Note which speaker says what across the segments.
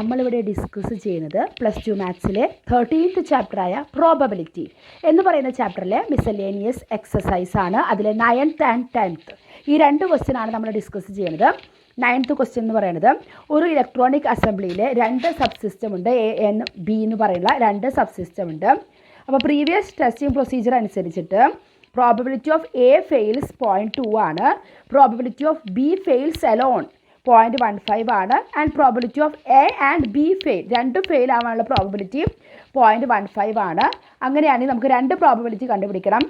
Speaker 1: നമ്മളിവിടെ ഡിസ്കസ് ചെയ്യുന്നത് plus two മാത്സിലെ തേർട്ടീൻത്ത് ചാപ്റ്ററായ പ്രോബബിലിറ്റി എന്ന് പറയുന്ന ചാപ്റ്ററിലെ മിസലേനിയസ് എക്സസൈസ് ആണ്. അതിലെ നയൻത്ത് ആൻഡ് ടെൻത്ത് ഈ രണ്ട് ക്വസ്റ്റ്യൻ ആണ് നമ്മൾ ഡിസ്കസ് ചെയ്യുന്നത്. നയൻത്ത് ക്വസ്റ്റ്യൻ എന്ന് പറയുന്നത് ഒരു ഇലക്ട്രോണിക് അസംബ്ലിയിലെ രണ്ട് സബ് സിസ്റ്റം ഉണ്ട്. എ എൻ ബി എന്ന് പറയുന്ന രണ്ട് സബ് സിസ്റ്റം ഉണ്ട്. അപ്പോൾ പ്രീവിയസ് ടെസ്റ്റിംഗ് പ്രൊസീജിയർ അനുസരിച്ചിട്ട് probability of A fails point two ആണ്. Probability of B fails alone point one five ആണ്. And probability of A and B fail രണ്ടും ഫെയിൽ ആവാനുള്ള പ്രോബിലിറ്റി പോയിന്റ് വൺ ഫൈവ് ആണ്. അങ്ങനെയാണെങ്കിൽ നമുക്ക് രണ്ട് പ്രോബിലിറ്റി കണ്ടുപിടിക്കണം.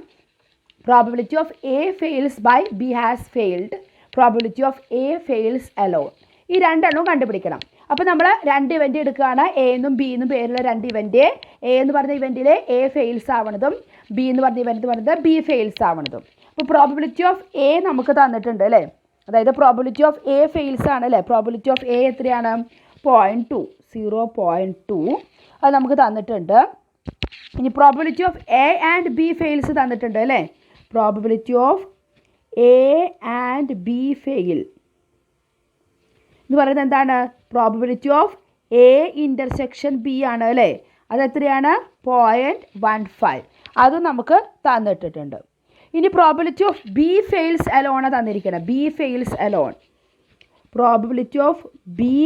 Speaker 1: Probability of A fails by B has failed probability of A fails alone ഈ രണ്ടെണ്ണവും കണ്ടുപിടിക്കണം. അപ്പോൾ നമ്മൾ രണ്ട് ഇവന്റ് എടുക്കുകയാണ്. എ എന്നും ബി എന്നും പേരുള്ള രണ്ട് ഇവന്റ് എ എന്ന് പറഞ്ഞ ഇവന്റിൽ എ ഫെയിൽസ് ആവണതും ബി എന്ന് പറഞ്ഞ ഇവന്റ് പറഞ്ഞത് ബി ഫെയിൽസ് ആവണതും. അപ്പോൾ പ്രോബിലിറ്റി ഓഫ് എ നമുക്ക് തന്നിട്ടുണ്ട് അല്ലേ? അതായത് പ്രോബിലിറ്റി ഓഫ് എ ഫെയിൽസ് ആണ് അല്ലേ? പ്രോബിലിറ്റി ഓഫ് എ എത്രയാണ്? Point two zero point two അത് നമുക്ക് തന്നിട്ടുണ്ട്. ഇനി probability of A and B fails തന്നിട്ടുണ്ട് അല്ലേ? Probability of A and B fail എന്ന് പറയുന്നത് എന്താണ്? Probability of A intersection B ആണ് അല്ലേ? അത് എത്രയാണ്? പോയിന്റ് വൺ ഫൈവ് അത് നമുക്ക് തന്നിട്ടിട്ടുണ്ട്. ഇനി probability of B fails alone തന്നിരിക്കണം B fails alone probability of B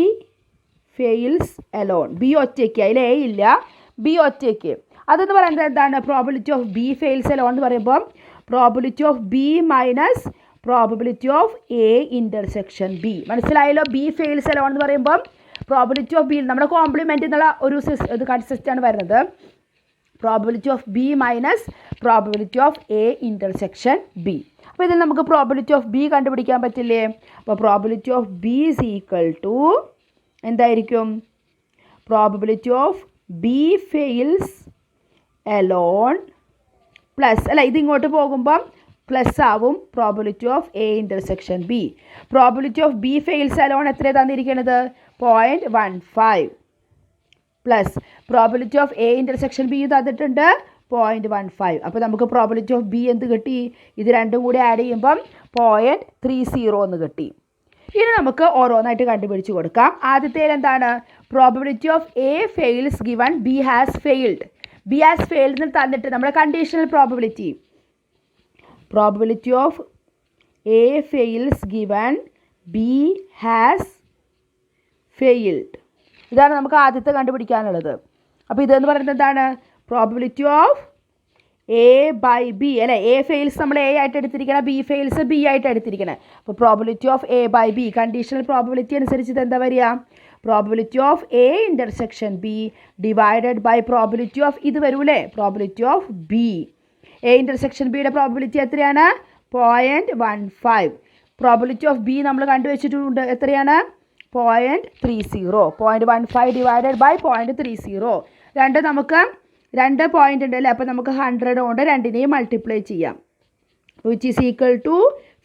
Speaker 1: fails alone B ഒറ്റയ്ക്ക്. അതിൽ എ ഇല്ല. ബി ഒറ്റയ്ക്ക്. അതെന്ന് പറയുന്നത് എന്താണ്? Probability of B fails alone എന്ന് പറയുമ്പോൾ probability of B minus probability of A intersection B മനസ്സിലായല്ലോ? ബി ഫെയിൽസ് അലോൺ എന്ന് പറയുമ്പം പ്രോബിലിറ്റി ഓഫ് ബി നമ്മുടെ കോംപ്ലിമെന്റ് എന്നുള്ള ഒരു സിസ് ഇത് കൺസിസ്റ്റാണ് വരുന്നത്. Probability of B minus probability of A intersection B അപ്പോൾ ഇതിൽ നമുക്ക് പ്രോബിലിറ്റി ഓഫ് ബി കണ്ടുപിടിക്കാൻ പറ്റില്ലേ? അപ്പോൾ probability of B is equal to എന്തായിരിക്കും? Probability of B fails alone plus അല്ല ഇതിങ്ങോട്ട് പോകുമ്പം പ്ലസ് ആവും probability of A intersection B probability of B fails alone എത്ര തന്നിരിക്കുന്നത് point one five plus probability of A intersection B തന്നിട്ടുണ്ട്. Point one five അപ്പോൾ നമുക്ക് പ്രോബിലിറ്റി ഓഫ് ബി എന്ത് കിട്ടി? ഇത് രണ്ടും കൂടി ആഡ് ചെയ്യുമ്പം പോയിന്റ് ത്രീ സീറോ എന്ന് കിട്ടി. ഇനി നമുക്ക് ഓരോന്നായിട്ട് കണ്ടുപിടിച്ച് കൊടുക്കാം. ആദ്യത്തേൽ എന്താണ്? Probability of A fails given B has failed B has failed എന്ന് തന്നിട്ട് നമ്മുടെ conditional probability probability of A fails given B has failed ഇതാണ് നമുക്ക് ആദ്യത്തെ കണ്ടുപിടിക്കാനുള്ളത്. അപ്പോൾ ഇതെന്ന് പറയുന്നത് എന്താണ്? Probability of A by B അല്ലേ? എ ഫെയിൽസ് നമ്മൾ എ ആയിട്ട് എടുത്തിരിക്കണം ബി ഫെയിൽസ് ബി ആയിട്ട് എടുത്തിരിക്കണം. അപ്പോൾ probability of A by B conditional probability അനുസരിച്ച് ഇത് എന്താ വരിക? Probability of A intersection B divided by probability of ഇത് വരൂലേ? Probability of B A intersection ബിയുടെ പ്രോബിലിറ്റി എത്രയാണ്? Point one five probability of B നമ്മൾ കണ്ടുവച്ചിട്ടുണ്ട്. എത്രയാണ്? Point three zero point one five divided by point three zero രണ്ട് നമുക്ക് രണ്ട് പോയിന്റ് ഉണ്ട് അല്ലേ അപ്പോൾ നമുക്ക് ഹൺഡ്രഡ് കൊണ്ട് രണ്ടിനെയും മൾട്ടിപ്ലൈ ചെയ്യാം. Which is equal to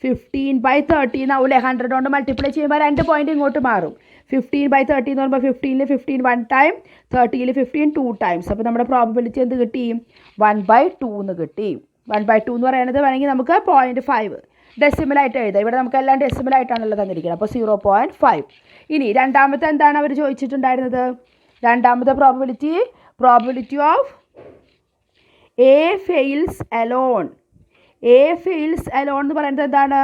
Speaker 1: fifteen by thirteen ആവൂലേ? ഹൺഡ്രഡ് കൊണ്ട് മൾട്ടിപ്ലൈ ചെയ്യുമ്പോൾ രണ്ട് പോയിന്റ് ഇങ്ങോട്ട് മാറും. ഫിഫ്റ്റീൻ ബൈ തേർട്ടി എന്ന് പറയുമ്പോൾ ഫിഫ്റ്റീനിൽ ഫിഫ്റ്റീൻ വൺ ടൈം തേർട്ടിയിൽ ഫിഫ്റ്റീൻ ടു ടൈംസ് അപ്പോൾ നമ്മുടെ പ്രോബിലിറ്റി എന്ത് കിട്ടി? വൺ ബൈ ടു എന്ന് കിട്ടി. വൺ ബൈ ടു എന്ന് പറയുന്നത് വേണമെങ്കിൽ നമുക്ക് പോയിന്റ് ഫൈവ് ഡെസിമലായിട്ട് എഴുതാം ഇവിടെ നമുക്ക് എല്ലാം ഡെസിമലായിട്ടാണല്ലോ തന്നിരിക്കുന്നത്. അപ്പോൾ സീറോ പോയിന്റ് ഫൈവ് ഇനി രണ്ടാമത്തെ എന്താണ് അവർ ചോദിച്ചിട്ടുണ്ടായിരുന്നത്? രണ്ടാമത്തെ probability probability of A fails alone A fails alone എന്ന് പറയുന്നത് എന്താണ്?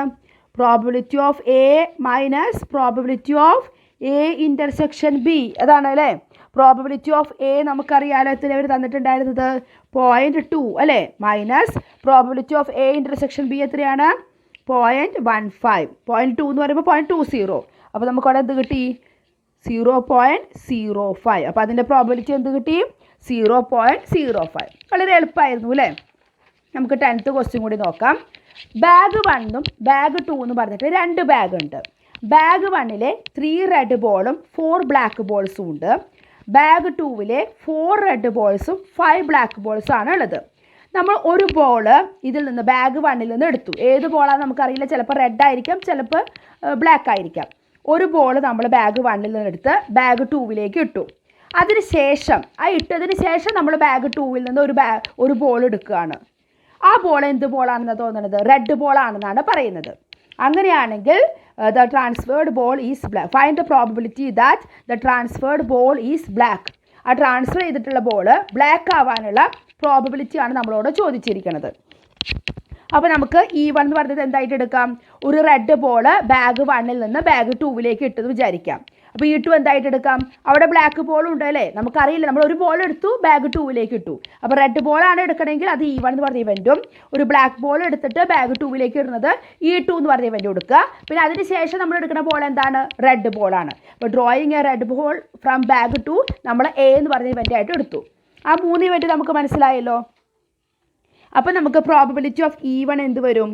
Speaker 1: Probability of A minus probability of A intersection B അതാണ് അല്ലേ? പ്രോബിലിറ്റി ഓഫ് എ നമുക്കറിയാലോ എത്ര അവർ തന്നിട്ടുണ്ടായിരുന്നത്? പോയിന്റ് ടു അല്ലേ? Minus probability of A intersection B എത്രയാണ്? Point one five point two എന്ന് പറയുമ്പോൾ പോയിന്റ് ടു സീറോ അപ്പോൾ നമുക്കവിടെ എന്ത് കിട്ടി? സീറോ പോയിന്റ് സീറോ ഫൈവ് അപ്പോൾ അതിന്റെ പ്രോബിലിറ്റി എന്ത് കിട്ടി? സീറോ പോയിന്റ് സീറോ ഫൈവ് വളരെ എളുപ്പമായിരുന്നു അല്ലേ? നമുക്ക് ടെൻത്ത് ക്വസ്റ്റ്യൻ കൂടി നോക്കാം. ബാഗ് വണ്ണും ബാഗ് ടു എന്ന് പറഞ്ഞിട്ട് രണ്ട് ബാഗ് ഉണ്ട്. ബാഗ് വണ്ണിലെ ത്രീ റെഡ് ബോളും ഫോർ ബ്ലാക്ക് ബോൾസും ഉണ്ട്. ബാഗ് ടൂവിലെ ഫോർ റെഡ് ബോൾസും ഫൈവ് ബ്ലാക്ക് ബോൾസും ആണ് ഉള്ളത്. നമ്മൾ ഒരു ബോൾ ഇതിൽ നിന്ന് ബാഗ് വണ്ണിൽ നിന്ന് എടുത്തു. ഏത് ബോളാണെന്ന് നമുക്കറിയില്ല. ചിലപ്പോൾ റെഡ് ആയിരിക്കാം ചിലപ്പോൾ ബ്ലാക്ക് ആയിരിക്കാം. ഒരു ബോൾ നമ്മൾ ബാഗ് വണ്ണിൽ നിന്ന് എടുത്ത് ബാഗ് ടൂവിലേക്ക് ഇട്ടു. അതിന് ശേഷം ആ ഇട്ടതിന് ശേഷം നമ്മൾ ബാഗ് ടൂവിൽ നിന്ന് ഒരു ബാ ഒരു ബോൾ എടുക്കുകയാണ്. ആ ബോൾ എന്ത് ബോളാണെന്ന് തോന്നുന്നത് റെഡ് ബോളാണെന്നാണ് പറയുന്നത്. അങ്ങനെയാണെങ്കിൽ the transferred ball is black find the probability that the transferred ball is black ആ ട്രാൻസ്ഫർ ചെയ്തിട്ടുള്ള ബോൾ ബ്ലാക്ക് ആവാനുള്ള പ്രോബിലിറ്റിയാണ് നമ്മളോട് ചോദിച്ചിരിക്കുന്നത് അപ്പോൾ നമുക്ക് ഈ വൺ എന്ന് പറയുന്നത് എന്തായിട്ട് എടുക്കാം? ഒരു റെഡ് ബോൾ ബാഗ് വണ്ണിൽ നിന്ന് ബാഗ് ടൂവിലേക്ക് ഇട്ടെന്ന് വിചാരിക്കാം. അപ്പോൾ ഈ ടു എന്തായിട്ട് എടുക്കാം? അവിടെ ബ്ലാക്ക് ബോൾ ഉണ്ട് അല്ലേ? നമുക്കറിയില്ല. നമ്മൾ ഒരു ബോൾ എടുത്തു ബാഗ് ടൂവിലേക്ക് ഇട്ടു. അപ്പോൾ റെഡ് ബോളാണ് എടുക്കണമെങ്കിൽ അത് ഈ വൺ എന്ന് പറഞ്ഞ ഇവന്റും ഒരു ബ്ലാക്ക് ബോൾ എടുത്തിട്ട് ബാഗ് ടൂവിലേക്ക് ഇടുന്നത് ഈ ടു എന്ന് പറഞ്ഞ ഇവന്റും എടുക്കുക. പിന്നെ അതിന് ശേഷം നമ്മൾ എടുക്കുന്ന ബോൾ എന്താണ്? റെഡ് ബോളാണ് അപ്പോൾ drawing a red ball from bag two നമ്മൾ എ എന്ന് പറഞ്ഞ ഇവന്റായിട്ട് എടുത്തു. ആ മൂന്ന് ഇവന്റ് നമുക്ക് മനസ്സിലായല്ലോ. അപ്പോൾ നമുക്ക് പ്രോബിലിറ്റി ഓഫ് ഇ വൺ എന്ത് വരും?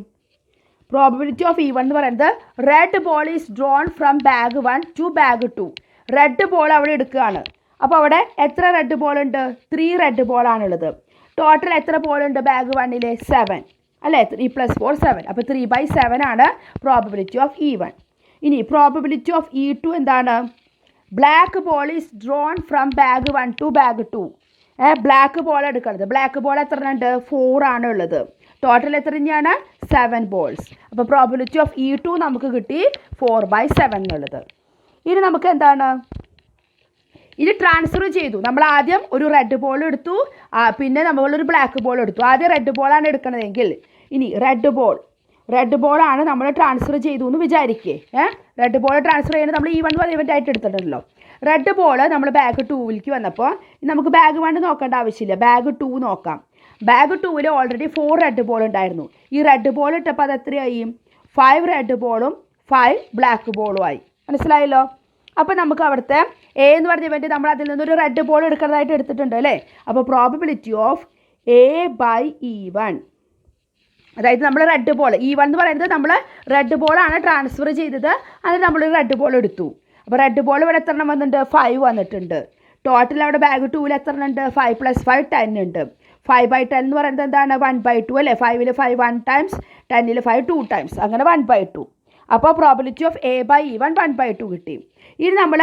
Speaker 1: പ്രോബിലിറ്റി ഓഫ് ഇ വൺ എന്ന് പറയുന്നത് red ball is drawn from bag one to bag two red ball അവിടെ എടുക്കുകയാണ്. അപ്പോൾ അവിടെ എത്ര റെഡ് ബോൾ ഉണ്ട്? ത്രീ റെഡ് ബോളാണുള്ളത് ടോട്ടൽ എത്ര ബോൾ ഉണ്ട് ബാഗ് വണ്ണിലെ സെവൻ അല്ലേ? ത്രീ പ്ലസ് ഫോർ സെവൻ അപ്പോൾ ത്രീ ബൈ സെവൻ ആണ് പ്രോബിലിറ്റി ഓഫ് ഇ വൺ ഇനി പ്രോബിലിറ്റി ഓഫ് ഇ ടു എന്താണ്? Black ball is drawn from bag one to bag two black ball എടുക്കുന്നത് black ball എത്ര ഉണ്ട് four ആണ് ഉള്ളത് ടോട്ടൽ എത്ര തന്നെയാണ് സെവൻ ബോൾസ് അപ്പോൾ പ്രോബിലിറ്റി ഓഫ് ഇ ടു നമുക്ക് കിട്ടി ഫോർ ബൈ സെവൻ എന്നുള്ളത്. ഇനി നമുക്ക് എന്താണ്? ഇനി ട്രാൻസ്ഫർ ചെയ്തു. നമ്മൾ ആദ്യം ഒരു റെഡ് ബോൾ എടുത്തു. പിന്നെ നമ്മളൊരു ബ്ലാക്ക് ബോൾ എടുത്തു. ആദ്യം റെഡ് ബോളാണ് എടുക്കണതെങ്കിൽ ഇനി റെഡ് ബോൾ റെഡ് ബോളാണ് നമ്മൾ ട്രാൻസ്ഫർ ചെയ്തു എന്ന് വിചാരിക്കേ. ഏഹ് റെഡ് ബോൾ ട്രാൻസ്ഫർ ചെയ്യുന്നത് നമ്മൾ ഈ വൺ ഇവന്റ് ആയിട്ട് എടുത്തിട്ടുണ്ടല്ലോ. റെഡ് ബോൾ നമ്മൾ ബാഗ് ടൂവിലേക്ക് വന്നപ്പോൾ നമുക്ക് ബാഗ് വൺ നോക്കേണ്ട ആവശ്യമില്ല. ബാഗ് ടു നോക്കാം. ബാഗ് ടൂവിൽ ഓൾറെഡി ഫോർ റെഡ് ബോൾ ഉണ്ടായിരുന്നു. ഈ റെഡ് ബോൾ ഇട്ടപ്പോൾ അത് എത്രയായി? ഫൈവ് റെഡ് ബോളും ഫൈവ് ബ്ലാക്ക് ബോളും ആയി. മനസ്സിലായല്ലോ? അപ്പോൾ നമുക്ക് അവിടുത്തെ എ എന്ന് പറഞ്ഞ ഇവന്റ് നമ്മൾ അതിൽ നിന്നൊരു റെഡ് ബോൾ എടുക്കുന്നതായിട്ട് എടുത്തിട്ടുണ്ട് അല്ലേ? അപ്പോൾ probability of A by E one അതായത് നമ്മൾ റെഡ് ബോൾ ഈ വൺ എന്ന് പറയുന്നത് നമ്മൾ റെഡ് ബോളാണ് ട്രാൻസ്ഫർ ചെയ്തത്. അത് നമ്മൾ റെഡ് ബോൾ എടുത്തു. അപ്പോൾ റെഡ് ബോൾ ഇവിടെ എത്ര എണ്ണം വന്നിട്ടുണ്ട്? ഫൈവ് വന്നിട്ടുണ്ട്. ടോട്ടൽ അവിടെ ബാഗ് ടൂവിൽ എത്ര ഉണ്ട്? ഫൈവ് പ്ലസ് ഫൈവ് ടെൻ ഉണ്ട്. ഫൈവ് ബൈ ടെൻ എന്ന് പറയുന്നത് എന്താണ്? വൺ ബൈ ടു അല്ലേ? ഫൈവിൽ ഫൈവ് വൺ ടൈംസ് ടെന്നിൽ ഫൈവ് ടു ടൈംസ് അങ്ങനെ വൺ ബൈ ടു അപ്പോൾ probability of A by E one one by two കിട്ടി. ഇനി നമ്മൾ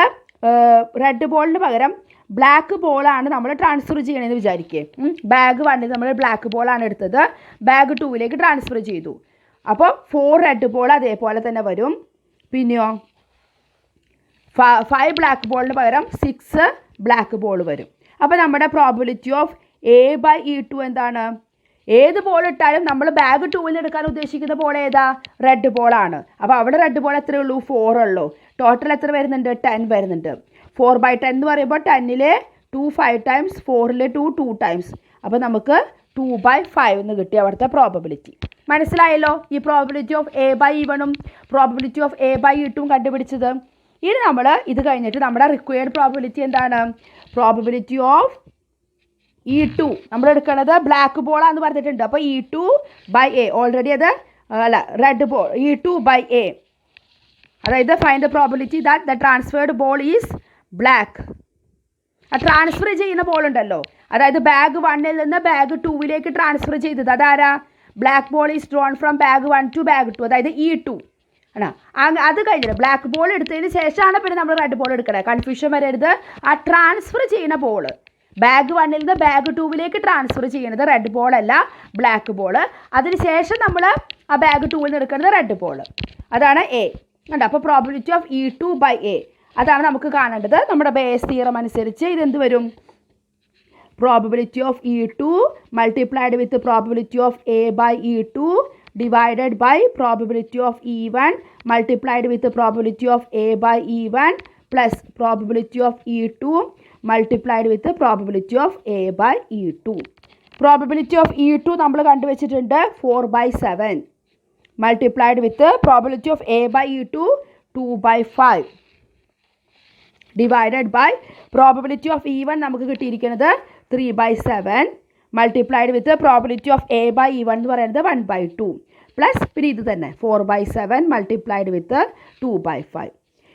Speaker 1: റെഡ് ബോളിന് പകരം ബ്ലാക്ക് ബോളാണ് നമ്മൾ ട്രാൻസ്ഫർ ചെയ്യണമെന്ന് വിചാരിക്കുക ബാഗ് വണ്ണിൽ നമ്മൾ ബ്ലാക്ക് ബോളാണ് എടുത്തത്. ബാഗ് ടൂവിലേക്ക് ട്രാൻസ്ഫർ ചെയ്തു. അപ്പോൾ ഫോർ റെഡ് ബോൾ അതേപോലെ തന്നെ വരും. പിന്നെയോ? ഫൈവ് ബ്ലാക്ക് ബോളിന് പകരം സിക്സ് ബ്ലാക്ക് ബോൾ വരും. അപ്പോൾ നമ്മുടെ probability of A by E two എന്താണ്? ഏത് ബോൾ ഇട്ടാലും നമ്മൾ ബാഗ് ടൂവിൽ എടുക്കാൻ ഉദ്ദേശിക്കുന്ന ബോൾ ഏതാ? റെഡ് ബോളാണ് അപ്പോൾ അവിടെ റെഡ് ബോൾ എത്രയുള്ളൂ ഫോർ ഉള്ളൂ. ടോട്ടൽ എത്ര വരുന്നുണ്ട്? ടെൻ വരുന്നുണ്ട്. ഫോർ ബൈ ടെൻ എന്ന് പറയുമ്പോൾ ടെന്നിലെ ടു ഫൈവ് ടൈംസ് ഫോറിൽ ടു ടു ടൈംസ് അപ്പോൾ നമുക്ക് ടു ബൈ ഫൈവ് എന്ന് കിട്ടി അവിടുത്തെ പ്രോബബിലിറ്റി മനസ്സിലായല്ലോ? ഈ probability of A by E വണും probability of A by E ടും കണ്ടുപിടിച്ചത്. ഇനി നമ്മൾ ഇത് കഴിഞ്ഞിട്ട് നമ്മുടെ റിക്വയർഡ് പ്രോബബിലിറ്റി എന്താണ്? പ്രോബബിലിറ്റി ഓഫ് ഇ ടു നമ്മൾ എടുക്കുന്നത് ബ്ലാക്ക് ബോളാന്ന് പറഞ്ഞിട്ടുണ്ട്. അപ്പോൾ E two by A already അത് അല്ല red ball E two by A അതായത് find the probability that the transferred ball is black ആ ട്രാൻസ്ഫർ ചെയ്യുന്ന ബോൾ ഉണ്ടല്ലോ. അതായത് ബാഗ് വണ്ണിൽ നിന്ന് ബാഗ് ടൂവിലേക്ക് ട്രാൻസ്ഫർ ചെയ്തത്. അതാരാ? Black ball is drawn from bag one to bag two അതായത് ഇ ടു ആണ്. അത് കഴിഞ്ഞിട്ട് ബ്ലാക്ക് ബോൾ എടുത്തതിന് ശേഷമാണ് പിന്നെ നമ്മൾ റെഡ് ബോൾ എടുക്കണേ. കൺഫ്യൂഷൻ വരരുത്. ആ ട്രാൻസ്ഫർ ചെയ്യുന്ന ബോൾ ബാഗ് വണ്ണിൽ നിന്ന് ബാഗ് ടൂവിലേക്ക് ട്രാൻസ്ഫർ ചെയ്യുന്നത് റെഡ് ബോൾ അല്ല ബ്ലാക്ക് ബോൾ അതിന് ശേഷം നമ്മൾ ആ ബാഗ് ടൂവിൽ നിന്ന് എടുക്കുന്നത് റെഡ് ബോൾ അതാണ് എ ഉണ്ട് അപ്പോൾ probability of E two by A അതാണ് നമുക്ക് കാണേണ്ടത് നമ്മുടെ ബേസ് തിയറം അനുസരിച്ച് ഇതെന്ത് വരും probability of E2 multiplied with the probability of A by E2 divided by probability of E1 multiplied with the probability of A by E1 plus probability of E2 multiplied with the probability of A by E2. Probability of E2 നമ്മൾ കണ്ടുവച്ചിട്ടുണ്ട് four by seven multiplied with probability of A by E two two by five divided by probability of E one നമുക്ക് കിട്ടിയിരിക്കുന്നത് three by seven multiplied with probability of A by E one എന്ന് പറയുന്നത് one by two plus പിന്നെ ഇത് തന്നെ four by seven multiplied with two by five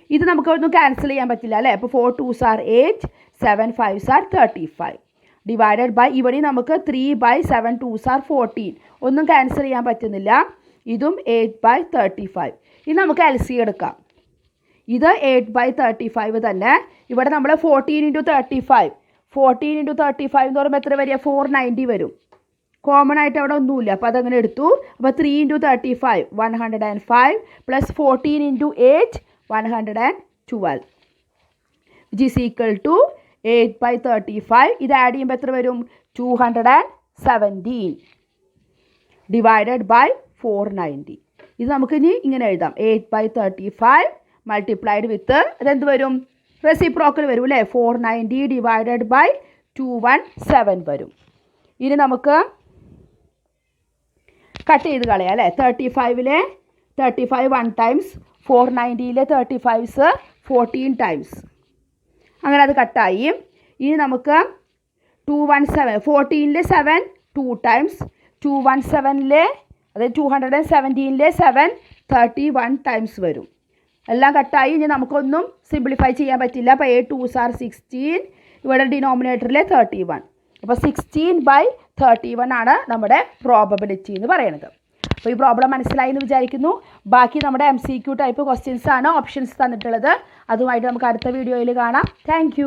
Speaker 1: ഇത് നമുക്ക് ഒന്നും ക്യാൻസൽ ചെയ്യാൻ പറ്റില്ല അല്ലേ? അപ്പോൾ four twos are eight seven fives are thirty five divided by ഇവിടെ നമുക്ക് three by seven twos are fourteen ഒന്നും ക്യാൻസൽ ചെയ്യാൻ പറ്റുന്നില്ല. ഇതും എയ്റ്റ് ബൈ തേർട്ടി ഫൈവ് ഇനി നമുക്ക് എൽ സി എടുക്കാം. ഇത് എയ്റ്റ് ബൈ തേർട്ടി ഫൈവ് തന്നെ ഇവിടെ നമ്മൾ fourteen into thirty five fourteen into thirty five എന്ന് പറയുമ്പോൾ എത്ര വരിക? ഫോർ നയന്റി വരും. കോമൺ ആയിട്ട് അവിടെ ഒന്നുമില്ല. അപ്പോൾ അതങ്ങനെ എടുത്തു. അപ്പോൾ three into thirty five one hundred and five plus fourteen into eight one hundred and twelve which is equal to eight by thirty five ഇത് ആഡ് ചെയ്യുമ്പോൾ എത്ര വരും? Two hundred and seventeen divided by four ninety ഇത് നമുക്കിനി ഇങ്ങനെ എഴുതാം. Eight by thirty five multiplied with അതെന്ത് വരും റെസിപ്രോക്കൽ വരും അല്ലേ? Four ninety divided by two one seven വരും. ഇനി നമുക്ക് കട്ട് ചെയ്ത് കളയാം അല്ലേ? Thirty ഫൈവിലെ thirty five one times four നയന്റിയിലെ thirty fives fourteen times അങ്ങനെ അത് കട്ടായി ഇനി നമുക്ക് two one seven ഫോർട്ടീനിലെ seven two times two one സെവനിലെ അതായത് ടു ഹൺഡ്രഡ് ആൻഡ് സെവന്റീനിലെ സെവൻ തേർട്ടി വൺ ടൈംസ് വരും. എല്ലാം കട്ടായി. ഇനി നമുക്കൊന്നും സിംപ്ലിഫൈ ചെയ്യാൻ പറ്റില്ല. അപ്പോൾ എ ടു സാർ സിക്സ്റ്റീൻ ഇവിടെ ഡിനോമിനേറ്ററിലെ തേർട്ടി വൺ അപ്പോൾ സിക്സ്റ്റീൻ ബൈ തേർട്ടി വൺ ആണ് നമ്മുടെ പ്രോബബിലിറ്റി എന്ന് പറയുന്നത്. അപ്പോൾ ഈ പ്രോബ്ലം മനസ്സിലായി എന്ന് വിചാരിക്കുന്നു. ബാക്കി നമ്മുടെ M C Q type questions ആണ് ഓപ്ഷൻസ് തന്നിട്ടുള്ളത്. അതുമായിട്ട് നമുക്ക് അടുത്ത വീഡിയോയിൽ കാണാം. താങ്ക്